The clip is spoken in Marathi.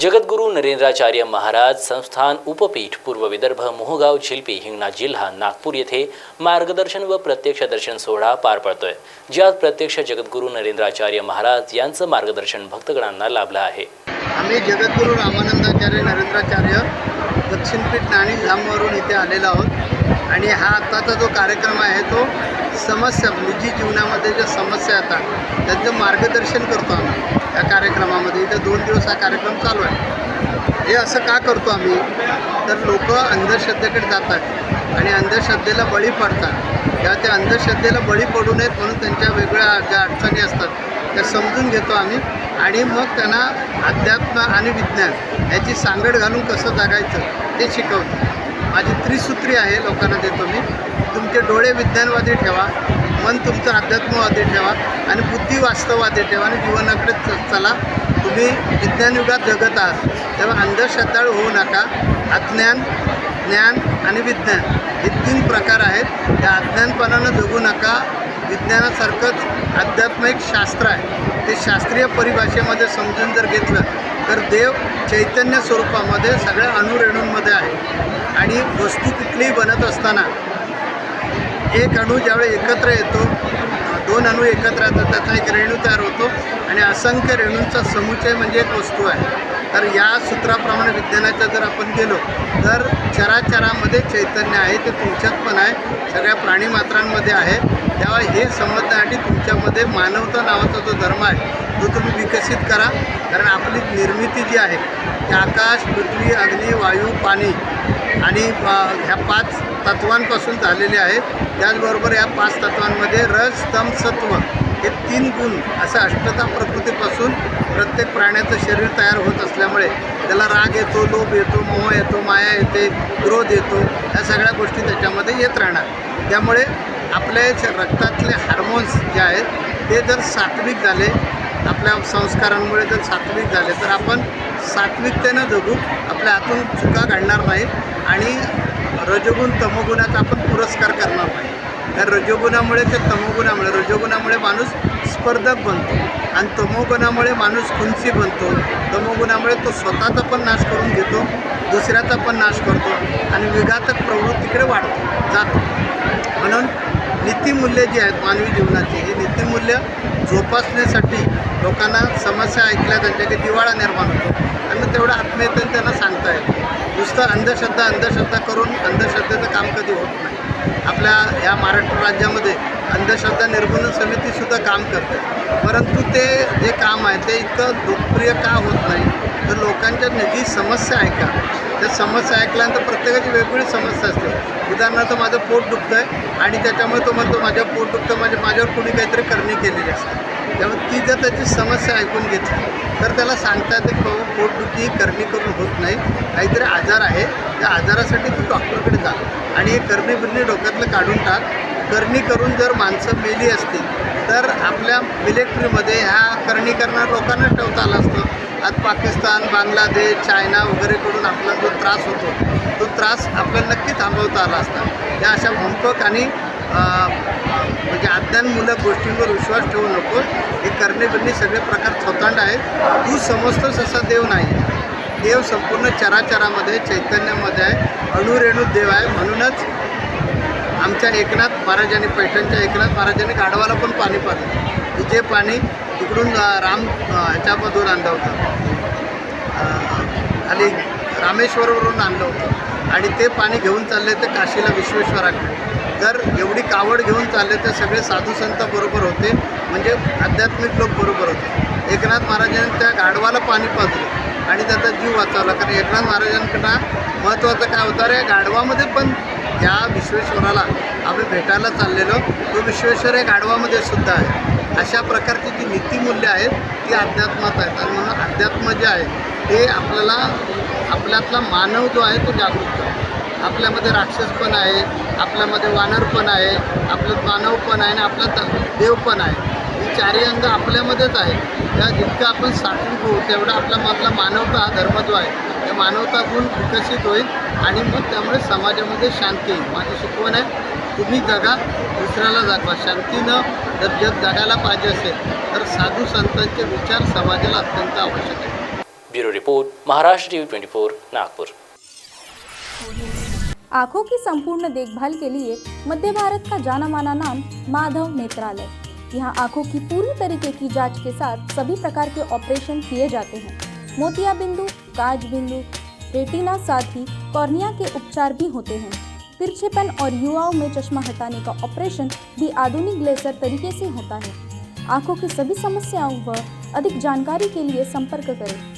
जगद्गुरू नरेंद्राचार्य महाराज संस्थान उपपीठ पूर्व विदर्भ मोहगाव झिलपी हिंगणा जिल्हा नागपूर येथे मार्गदर्शन व प्रत्यक्ष दर्शन सोहळा पार पडतोय. ज्यात प्रत्यक्ष जगद्गुरू नरेंद्राचार्य महाराज यांचं मार्गदर्शन भक्तगणांना लाभलं आहे. आम्ही जगद्गुरू रामानंदाचार्य नरेंद्राचार्य दक्षिणपीठ नाणी धामवरून इथे आलेलो आहोत. आणि हा आत्ताचा जो कार्यक्रम आहे तो समस्या निजी जीवनामध्ये ज्या समस्या येतात त्यांचं मार्गदर्शन करतो आम्ही या कार्यक्रमामध्ये. इथं दोन दिवस हा कार्यक्रम चालू आहे. हे असं का करतो आम्ही? तर लोक अंधश्रद्धेकडे जातात आणि अंधश्रद्धेला बळी पडतात. त्या त्या अंधश्रद्धेला बळी पडू नयेत म्हणून त्यांच्या वेगळ्या ज्या अडचणी असतात त्या समजून घेतो आम्ही आणि मग त्यांना अध्यात्म आणि विज्ञान याची सांगड घालून कसं जगायचं ते शिकवतो. माझी त्रिसूत्री आहे लोकांना देतो मी. तुमचे डोळे विज्ञानवादी ठेवा मन तुमचं अध्यात्मवादी ठेवा आणि बुद्धी वास्तववादी ठेवा आणि जीवनाकडे चला. तुम्ही विज्ञान युगात जगत आहात तेव्हा अंधश्रद्धाळू होऊ नका. अज्ञान ज्ञान आणि विज्ञान हे तीन प्रकार आहेत. त्या अज्ञानपणानं जगू नका. विज्ञानासारखंच आध्यात्मिक शास्त्र आहे. ते शास्त्रीय परिभाषेमध्ये समजून जर घेतलं तर देव चैतन्य स्वरूपामध्ये सगळ्या अणुरेणूंमध्ये आहे. आणि वस्तू कुठलीही बनत असताना एक अणू ज्यावेळी एकत्र येतो दोन अणू एकत्र येतात त्याचा एक रेणू तयार होतो. आणि असंख्य रेणूंचा समुच्चय म्हणजे एक वस्तू आहे. तर या सूत्राप्रमाणे विज्ञानाच्या जर आपण गेलो तर चराचरामध्ये चैतन्य आहे ते तुमच्यात पण आहे. सगळ्या प्राणीमात्रांमध्ये आहे. तेव्हा हे समजण्यासाठी तुमच्यामध्ये मानवता नावाचा जो धर्म आहे तो तुम्ही विकसित करा. कारण आपली निर्मिती जी आहे ती आकाश पृथ्वी अग्नी वायू पाणी आणि ह्या पाच तत्वांपासून झालेली आहे. त्याचबरोबर या पाच तत्वांमध्ये रस तम सत्व हे तीन गुण असं अष्टता प्रकृतीपासून प्रत्येक प्राण्याचं शरीर तयार होत असल्यामुळे त्याला राग येतो लोभ येतो मोह येतो माया येते क्रोध येतो ह्या सगळ्या गोष्टी त्याच्यामध्ये येत राहणार. त्यामुळे आपल्या रक्तातले हार्मोन्स जे आहेत ते जर सात्विक झाले आपल्या संस्कारांमुळे जर सात्विक झाले तर आपण सात्विकतेनं जगू आपल्या हातून चुका घडणार नाहीत आणि रजोगुण तमोगुणाचा आपण पुरस्कार करणार नाही. तर रजोगुणामुळे ते तमोगुणामुळे रजोगुणामुळे माणूस स्पर्धक बनतो आणि तमोगुणामुळे माणूस खुंची बनतो. तमोगुणामुळे तो स्वतःचा पण नाश करून घेतो दुसऱ्याचा पण नाश करतो आणि विघातक प्रवृत्तीकडे वाढतो जातो. म्हणून नीतिमूल्य जी आहेत मानवी जीवनाची ही नीतिमूल्य जोपासण्यासाठी लोकांना समस्या ऐकल्या त्यांच्या त्यांच्याकडे दिवाळा निर्माण होतो. आणि मग तेवढं आत्मीयतेने त्यांना सांगता येतं नुसतं अंधश्रद्धा अंधश्रद्धा करून अंधश्रद्धेचं काम कधी होत नाही. आपल्या या महाराष्ट्र राज्यामध्ये अंधश्रद्धा निर्मूलन समितीसुद्धा काम करते. परंतु ते जे काम आहे ते इतकं लोकप्रिय का होत नाही? तर लोकांच्या निधी समस्या ऐका त्या समस्या ऐकल्यानंतर प्रत्येकाची वेगवेगळी समस्या असते. उदाहरणार्थ माझं पोट दुखतं आहे आणि त्याच्यामुळे तो म्हणतो माझ्या पोट दुखतं माझ्या म्हणजे माझ्यावर कुणी काहीतरी करणी केलेली असते. त्यामुळे ती जर त्याची समस्या ऐकून घेतली तर त्याला सांगता येते की बाबा पोटदुखी करणी करून होत नाही. काहीतरी आजार आहे. त्या आजारासाठी तू डॉक्टरकडे जा आणि हे करणी बिरणी डोक्यातलं काढून टाक. करणी करून जर माणसं मेली असतील तर आपल्या मिलिटरीमध्ये ह्या करणी करणाऱ्या लोकांना ठेवता आला बांगलादेश चायना वगैरेकडून आपला जो त्रास होतो तो त्रास आपल्याला नक्की थांबवता आला असता. त्या अशा भंपक आणि म्हणजे अज्ञानमूलक गोष्टींवर विश्वास ठेवू नको. हे करणे बिरणे सगळे प्रकार थोतांड आहेत. तू समजतोस असा देव नाही. देव संपूर्ण चराचरामध्ये चैतन्यामध्ये आहे. अणुरेणू देव आहे. म्हणूनच आमच्या एकनाथ महाराजांनी पैठणच्या एकनाथ महाराजांनी गाढवाला पण पाणी पाजलं. जे पाणी तिकडून राम अ, ह्याच्यामधून आणलं होतं. खाली रामेश्वरवरून आणलं होतं. आणि ते पाणी घेऊन चालले ते काशीला विश्वेश्वराकडे. जर एवढी कावड घेऊन चालले तर सगळे साधू संत बरोबर होते. म्हणजे आध्यात्मिक लोक बरोबर होते. एकनाथ महाराजांनी त्या गाढवाला पाणी पाजलं. आणि त्याचा जीव वाचवला. कारण एकनाथ महाराजांकडं महत्त्वाचं काय होतं? रे गाढवामध्ये पण या विश्वेश्वराला आम्ही भेटायला चाललेलो. तो विश्वेश्वर हे गाढवामध्ये सुद्धा आहे. अशा प्रकारची जी नीतिमूल्य आहेत ती अध्यात्मात आहेत. आणि म्हणून अध्यात्म जे आहे ते आपल्याला आपल्यातला मानव जो आहे तो जागृत करतो. आपल्यामध्ये राक्षस पण आहे आपल्यामध्ये वानर पण आहे आपलं मानव पण आहे आणि आपला देव पण आहे. ही चारही अंग आपल्यामध्येच आहे. त्या जितकं आपण साठून घेऊ तेवढा आपल्या मधला मानवता हा धर्म जो आहे त्या मानवता गुण विकसित होईल आणि मग त्यामुळे समाजामध्ये शांती येईल. माझी शिकवण आहे तुम्ही जगा दुसऱ्याला जगवा शांतीनं जर जग जगायला पाहिजे असेल तर साधू संतांचे विचार समाजाला अत्यंत आवश्यक आहे bureau report, Maharashtra TV twenty four, Nagpur. आँखों की संपूर्ण देखभाल के लिए मध्य भारत का जाना माना नाम माधव नेत्रालय। यहाँ आँखों की पूरी तरीके की जाँच के साथ सभी प्रकार के ऑपरेशन किए जाते हैं। मोतिया बिंदु, काज बिंदु, रेटिना साथ ही कॉर्निया के उपचार भी होते हैं। तिरछेपन और युवाओं में चश्मा हटाने का ऑपरेशन भी आधुनिक लेजर तरीके से होता है। आँखों की सभी समस्याओं व अधिक जानकारी के लिए संपर्क करें।